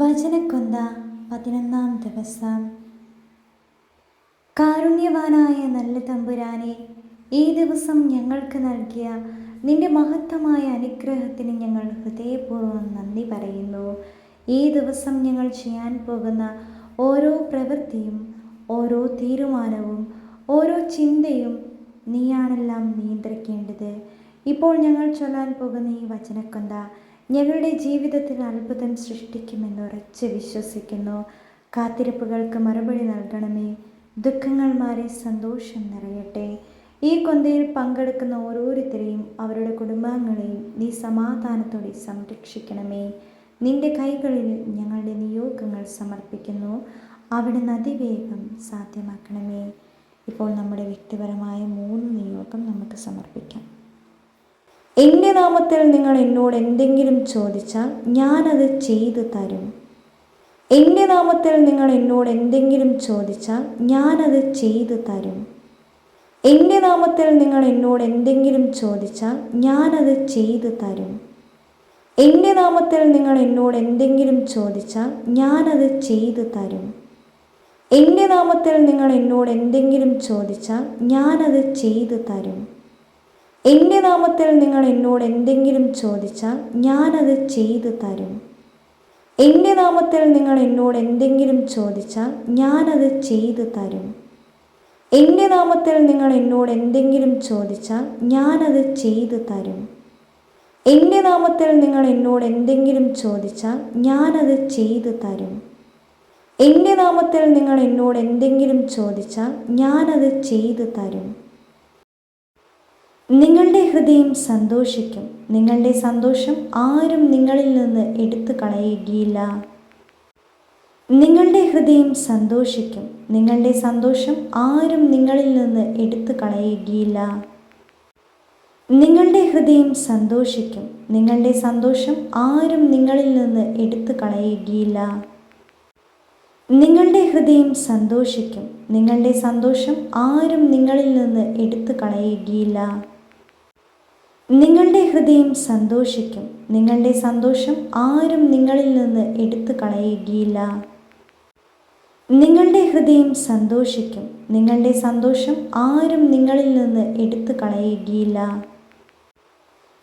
വചനക്കൊന്ത പതിനൊന്നാം ദിവസം. കാരുണ്യവാനായ നല്ല തമ്പുരാനെ ഈ ദിവസം ഞങ്ങൾക്ക് നൽകിയ നിന്റെ മഹത്തമായ അനുഗ്രഹത്തിന് ഞങ്ങൾ ഹൃദയപൂർവം നന്ദി പറയുന്നു. ഈ ദിവസം ഞങ്ങൾ ചെയ്യാൻ പോകുന്ന ഓരോ പ്രവൃത്തിയും ഓരോ തീരുമാനവും ഓരോ ചിന്തയും നീയാണെല്ലാം നിയന്ത്രിക്കേണ്ടത്. ഇപ്പോൾ ഞങ്ങൾ ചൊല്ലാൻ പോകുന്ന ഈ വചനക്കൊന്ത ഞങ്ങളുടെ ജീവിതത്തിൽ അത്ഭുതം സൃഷ്ടിക്കുമെന്ന് ഉറച്ച് വിശ്വസിക്കുന്നു. കാത്തിരിപ്പുകൾക്ക് മറുപടി നൽകണമേ. ദുഃഖങ്ങൾ മാറി സന്തോഷം നിറയട്ടെ. ഈ കൊന്തയിൽ പങ്കെടുക്കുന്ന ഓരോരുത്തരെയും അവരുടെ കുടുംബാംഗങ്ങളെയും നീ സമാധാനത്തോടെ സംരക്ഷിക്കണമേ. നിന്റെ കൈകളിൽ ഞങ്ങളുടെ നിയോഗങ്ങൾ സമർപ്പിക്കുന്നു. അവിടുന്ന് അതിവേഗം സാധ്യമാക്കണമേ. ഇപ്പോൾ നമ്മുടെ വ്യക്തിപരമായ മൂന്ന് നിയോഗം നമുക്ക് സമർപ്പിക്കാം. എന്റെ നാമത്തിൽ നിങ്ങൾ എന്നോട് എന്തെങ്കിലും ചോദിച്ചാൽ ഞാനത് ചെയ്തു തരും. എന്റെ നാമത്തിൽ നിങ്ങൾ എന്നോട് എന്തെങ്കിലും ചോദിച്ചാൽ ഞാനത് ചെയ്തു തരും. എന്റെ നാമത്തിൽ നിങ്ങൾ എന്നോട് എന്തെങ്കിലും ചോദിച്ചാൽ ഞാനത് ചെയ്തു തരും. എന്റെ നാമത്തിൽ നിങ്ങൾ എന്നോട് എന്തെങ്കിലും ചോദിച്ചാൽ ഞാനത് ചെയ്തു തരും. എന്റെ നാമത്തിൽ നിങ്ങൾ എന്നോട് എന്തെങ്കിലും ചോദിച്ചാൽ ഞാനത് ചെയ്തു തരും. എന്റെ നാമത്തിൽ നിങ്ങൾ എന്നോട് എന്തെങ്കിലും ചോദിച്ചാൽ ഞാനത് ചെയ്തു തരും. എന്റെ നാമത്തിൽ നിങ്ങൾ എന്നോട് എന്തെങ്കിലും ചോദിച്ചാൽ ഞാനത് ചെയ്തു തരും. എന്റെ നാമത്തിൽ നിങ്ങൾ എന്നോട് എന്തെങ്കിലും ചോദിച്ചാൽ ഞാനത് ചെയ്തു തരും. എന്റെ നാമത്തിൽ നിങ്ങൾ എന്നോട് എന്തെങ്കിലും ചോദിച്ചാൽ ഞാനത് ചെയ്തു തരും. എന്റെ നാമത്തിൽ നിങ്ങൾ എന്നോട് എന്തെങ്കിലും ചോദിച്ചാൽ ഞാനത് ചെയ്തു തരും. നിങ്ങളുടെ ഹൃദയം സന്തോഷിക്കും. നിങ്ങളുടെ സന്തോഷം ആരും നിങ്ങളിൽ നിന്ന് എടുത്തു കളയുകയില്ല. നിങ്ങളുടെ ഹൃദയം സന്തോഷിക്കും. നിങ്ങളുടെ സന്തോഷം ആരും നിങ്ങളിൽ നിന്ന് എടുത്തു കളയുകയില്ല. നിങ്ങളുടെ ഹൃദയം സന്തോഷിക്കും. നിങ്ങളുടെ സന്തോഷം ആരും നിങ്ങളിൽ നിന്ന് എടുത്തു കളയുകയില്ല. നിങ്ങളുടെ ഹൃദയം സന്തോഷിക്കും. നിങ്ങളുടെ സന്തോഷം ആരും നിങ്ങളിൽ നിന്ന് എടുത്തു കളയുകയില്ല. നിങ്ങളുടെ ഹൃദയം സന്തോഷിക്കും. നിങ്ങളുടെ സന്തോഷം ആരും നിങ്ങളിൽ നിന്ന് എടുത്തു കളയുകയില്ല. നിങ്ങളുടെ ഹൃദയം സന്തോഷിക്കും. നിങ്ങളുടെ സന്തോഷം ആരും നിങ്ങളിൽ നിന്ന് എടുത്തു കളയുകയില്ല.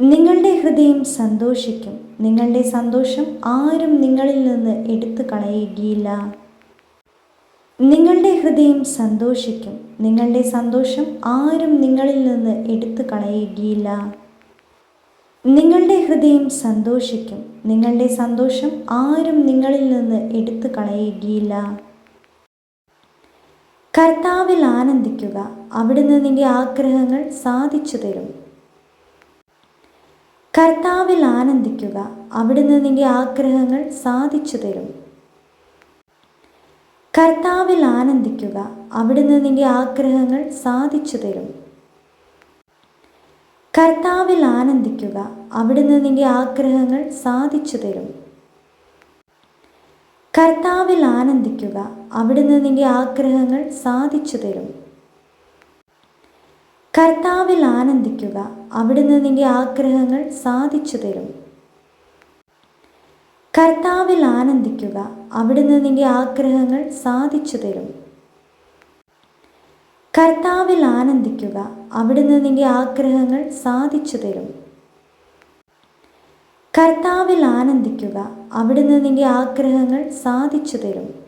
നിങ്ങളുടെ ഹൃദയം സന്തോഷിക്കും. നിങ്ങളുടെ സന്തോഷം ആരും നിങ്ങളിൽ നിന്ന് എടുത്തു കളയുകയില്ല. നിങ്ങളുടെ ഹൃദയം സന്തോഷിക്കും. നിങ്ങളുടെ സന്തോഷം ആരും നിങ്ങളിൽ നിന്ന് എടുത്തു കളയുകയില്ല. നിങ്ങളുടെ ഹൃദയം സന്തോഷിക്കും. നിങ്ങളുടെ സന്തോഷം ആരും നിങ്ങളിൽ നിന്ന് എടുത്തു കളയുകയില്ല. കർത്താവിൽ ആനന്ദിക്കുക. അവിടുന്ന് നിന്റെ ആഗ്രഹങ്ങൾ സാധിച്ചു തരും. കർത്താവിൽ ആനന്ദിക്കുക. അവിടുന്ന് നിന്റെ ആഗ്രഹങ്ങൾ സാധിച്ചു തരും. കർത്താവിൽ ആനന്ദിക്കുക. അവിടുന്ന് നിന്റെ ആഗ്രഹങ്ങൾ സാധിച്ചു തരും. കർത്താവിൽ ആനന്ദിക്കുക. അവിടുന്ന് നിന്റെ ആഗ്രഹങ്ങൾ സാധിച്ചു തരും. കർത്താവിൽ ആനന്ദിക്കുക. അവിടുന്ന് നിന്റെ ആഗ്രഹങ്ങൾ സാധിച്ചു തരും. കർത്താവിൽ ആനന്ദിക്കുക. അവിടുന്ന് നിന്റെ ആഗ്രഹങ്ങൾ സാധിച്ചു തരും. കർത്താവിൽ ആനന്ദിക്കുക. അവിടുന്ന് നിന്റെ ആഗ്രഹങ്ങൾ സാധിച്ചു തരും. കർത്താവിൽ ആനന്ദിക്കുക. അവിടുന്ന് നിന്റെ ആഗ്രഹങ്ങൾ സാധിച്ചു തരും. കർത്താവിൽ ആനന്ദിക്കുക. അവിടുന്ന് നിന്റെ ആഗ്രഹങ്ങൾ സാധിച്ചു തരും.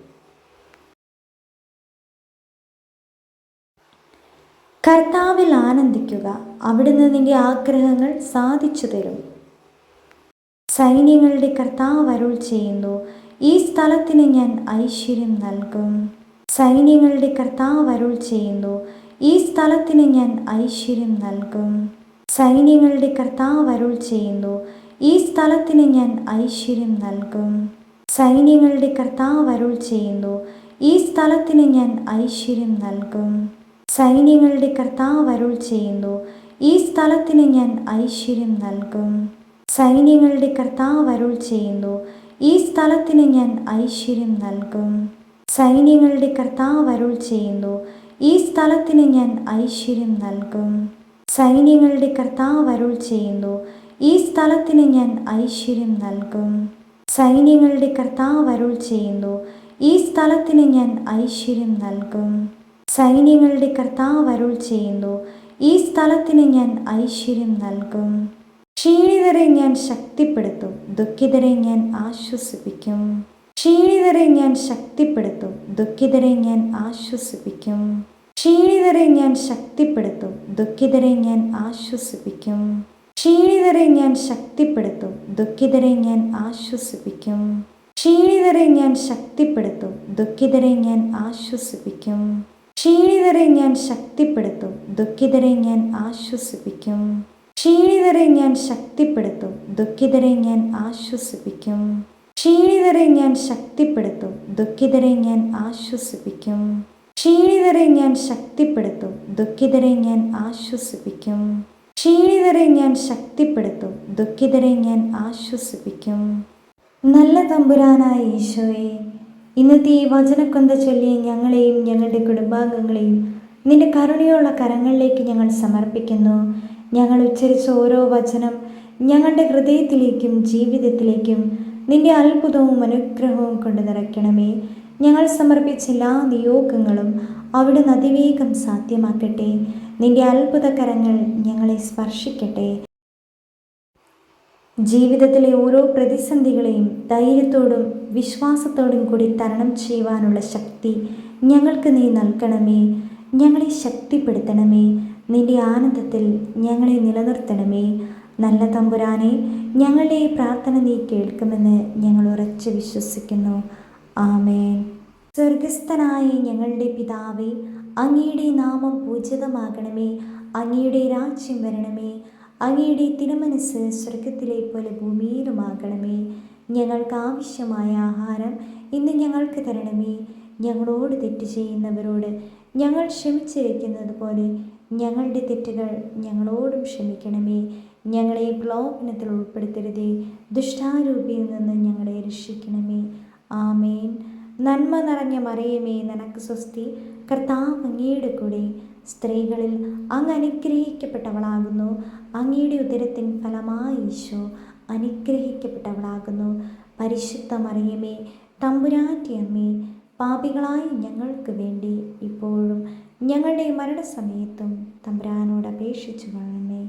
കർത്താവിൽ ആനന്ദിക്കുക. അവിടുന്ന് നിന്റെ ആഗ്രഹങ്ങൾ സാധിച്ചു തരും. സൈന്യങ്ങളുടെ കർത്താവ് അരുൾ ചെയ്യുന്നു. ഈ സ്ഥലത്തിന് ഞാൻ ഐശ്വര്യം നൽകും. സൈന്യങ്ങളുടെ കർത്താവ് അരുൾ ചെയ്യുന്നു. ഈ സ്ഥലത്തിന് ഞാൻ ഐശ്വര്യം നൽകും. സൈന്യങ്ങളുടെ കർത്താവ് അരുൾ ചെയ്യുന്നു. ഈ സ്ഥലത്തിന് ഞാൻ ഐശ്വര്യം നൽകും. സൈന്യങ്ങളുടെ കർത്താവ് അരുൾ ചെയ്യുന്നു. ഈ സ്ഥലത്തിന് ഞാൻ ഐശ്വര്യം നൽകും. സൈന്യങ്ങളുടെ കർത്താവ് അരുൾ ചെയ്യുന്നു. ഈ സ്ഥലത്തിന് ഞാൻ ഐശ്വര്യം നൽകും. സൈന്യങ്ങളുടെ കർത്താവ് അരുൾ ചെയ്യുന്നു. ഈ സ്ഥലത്തിന് ഞാൻ ഐശ്വര്യം നൽകും. സൈന്യങ്ങളുടെ കർത്താവ് അരുൾ ചെയ്യുന്നു. ഈ സ്ഥലത്തിന് ഞാൻ ഐശ്വര്യം നൽകും. സൈന്യങ്ങളുടെ കർത്താവ് അരുൾ ചെയ്യുന്നു. ഈ സ്ഥലത്തിന് ഞാൻ ഐശ്വര്യം നൽകും. സൈന്യങ്ങളുടെ കർത്താവ് അരുൾ ചെയ്യുന്നു. ഈ സ്ഥലത്തിന് ഞാൻ ഐശ്വര്യം നൽകും. സൈന്യങ്ങളുടെ കർത്താവ് അരുൾ ചെയ്യുന്നു. ഈ സ്ഥലത്തിന് ഞാൻ ഐശ്വര്യം നൽകും. ക്ഷീണിതരെ ഞാൻ ശക്തിപ്പെടുത്തും. ദുഃഖിതരെ ഞാൻ ആശ്വസിപ്പിക്കും. ക്ഷീണിതരെ ഞാൻ ശക്തിപ്പെടുത്തും ദുഃഖിതരെ ഞാൻ ആശ്വസിപ്പിക്കും. ക്ഷീണിതരെ ഞാൻ ശക്തിപ്പെടുത്തും ദുഃഖിതരെ ഞാൻ ആശ്വസിപ്പിക്കും. ക്ഷീണിതരെ ഞാൻ ശക്തിപ്പെടുത്തും ദുഃഖിതരെ ഞാൻ ആശ്വസിപ്പിക്കും. ക്ഷീണിതരെ ഞാൻ ശക്തിപ്പെടുത്തും ദുഃഖിതരെ ഞാൻ ആശ്വസിപ്പിക്കും. ക്ഷീണിതരെ ഞാൻ ശക്തിപ്പെടുത്തും ദുഃഖിതരെ ഞാൻ ആശ്വസിപ്പിക്കും. ക്ഷീണിതരെ ഞാൻ ശക്തിപ്പെടുത്തും ദുഃഖിതരെ ഞാൻ ആശ്വസിപ്പിക്കും. ക്ഷീണിതരെ ഞാൻ ശക്തിപ്പെടുത്തും ദുഃഖിതരെ ഞാൻ ആശ്വസിപ്പിക്കും. ക്ഷീണിതരെ ഞാൻ ശക്തിപ്പെടുത്തും ദുഃഖിതരെ ഞാൻ ആശ്വസിപ്പിക്കും. ക്ഷീണിതരെ ഞാൻ ശക്തിപ്പെടുത്തും ദുഃഖിതരെ ഞാൻ ആശ്വസിപ്പിക്കും. നല്ല തമ്പുരാനായ ഈശോയെ ഇന്നത്തെ ഈ വചനക്കൊന്ത ചൊല്ലി ഞങ്ങളെയും ഞങ്ങളുടെ കുടുംബാംഗങ്ങളെയും നിന്റെ കരുണയുള്ള കരങ്ങളിലേക്ക് ഞങ്ങൾ സമർപ്പിക്കുന്നു. ഞങ്ങൾ ഉച്ചരിച്ച ഓരോ വചനം ഞങ്ങളുടെ ഹൃദയത്തിലേക്കും ജീവിതത്തിലേക്കും നിന്റെ അത്ഭുതവും അനുഗ്രഹവും കൊണ്ട് നിറയ്ക്കണമേ. ഞങ്ങൾ സമർപ്പിച്ച എല്ലാ നിയോഗങ്ങളും അവിടെ അതിവേഗം സാധ്യമാക്കട്ടെ. നിന്റെ അത്ഭുതകരങ്ങൾ ഞങ്ങളെ സ്പർശിക്കട്ടെ. ജീവിതത്തിലെ ഓരോ പ്രതിസന്ധികളെയും ധൈര്യത്തോടും വിശ്വാസത്തോടും കൂടി തരണം ചെയ്യുവാനുള്ള ശക്തി ഞങ്ങൾക്ക് നീ നൽകണമേ. ഞങ്ങളെ ശക്തിപ്പെടുത്തണമേ. നിന്റെ ആനന്ദത്തിൽ ഞങ്ങളെ നിലനിർത്തണമേ. നല്ല തമ്പുരാനെ ഞങ്ങളുടെ ഈ പ്രാർത്ഥന നീ കേൾക്കുമെന്ന് ഞങ്ങൾ ഉറച്ചു വിശ്വസിക്കുന്നു. ആമേൻ. സ്വർഗസ്ഥനായ ഞങ്ങളുടെ പിതാവേ അങ്ങയുടെ നാമം പൂജിതമാകണമേ അങ്ങയുടെ രാജ്യം വരണമേ അങ്ങയുടെ തിരുമനസ് സ്വർഗത്തിലെ പോലെ ഭൂമിയിലുമാകണമേ. ഞങ്ങൾക്ക് ആവശ്യമായ ആഹാരം ഇന്ന് ഞങ്ങൾക്ക് തരണമേ. ഞങ്ങളോട് തെറ്റ് ചെയ്യുന്നവരോട് ഞങ്ങൾ ക്ഷമിച്ചിരിക്കുന്നത് പോലെ ഞങ്ങളുടെ തെറ്റുകൾ ഞങ്ങളോടും ക്ഷമിക്കണമേ. ഞങ്ങളെ പ്രലോഭനത്തിൽ ഉൾപ്പെടുത്തരുതേ. ദുഷ്ടാരൂപിയിൽ നിന്ന് ഞങ്ങളെ രക്ഷിക്കണമേ. ആമേൻ. നന്മ നിറഞ്ഞ മറിയമേ നിനക്ക് സ്വസ്തി. കർത്താവ് അങ്ങയുടെ കൂടെ സ്ത്രീകളിൽ അങ്ങ് അനുഗ്രഹിക്കപ്പെട്ടവളാകുന്നു. അങ്ങയുടെ ഉദരത്തിൻ ഫലമായി ഈശോ അനുഗ്രഹിക്കപ്പെട്ടവളാകുന്നു. പരിശുദ്ധ മറിയമേ തമ്പുരാറ്റി അമ്മേ പാപികളായി ഞങ്ങൾക്ക് വേണ്ടി ഇപ്പോഴും ഞങ്ങളുടെ മരണസമയത്തും തമ്പുരാനോട് അപേക്ഷിച്ചു കൊള്ളണമേ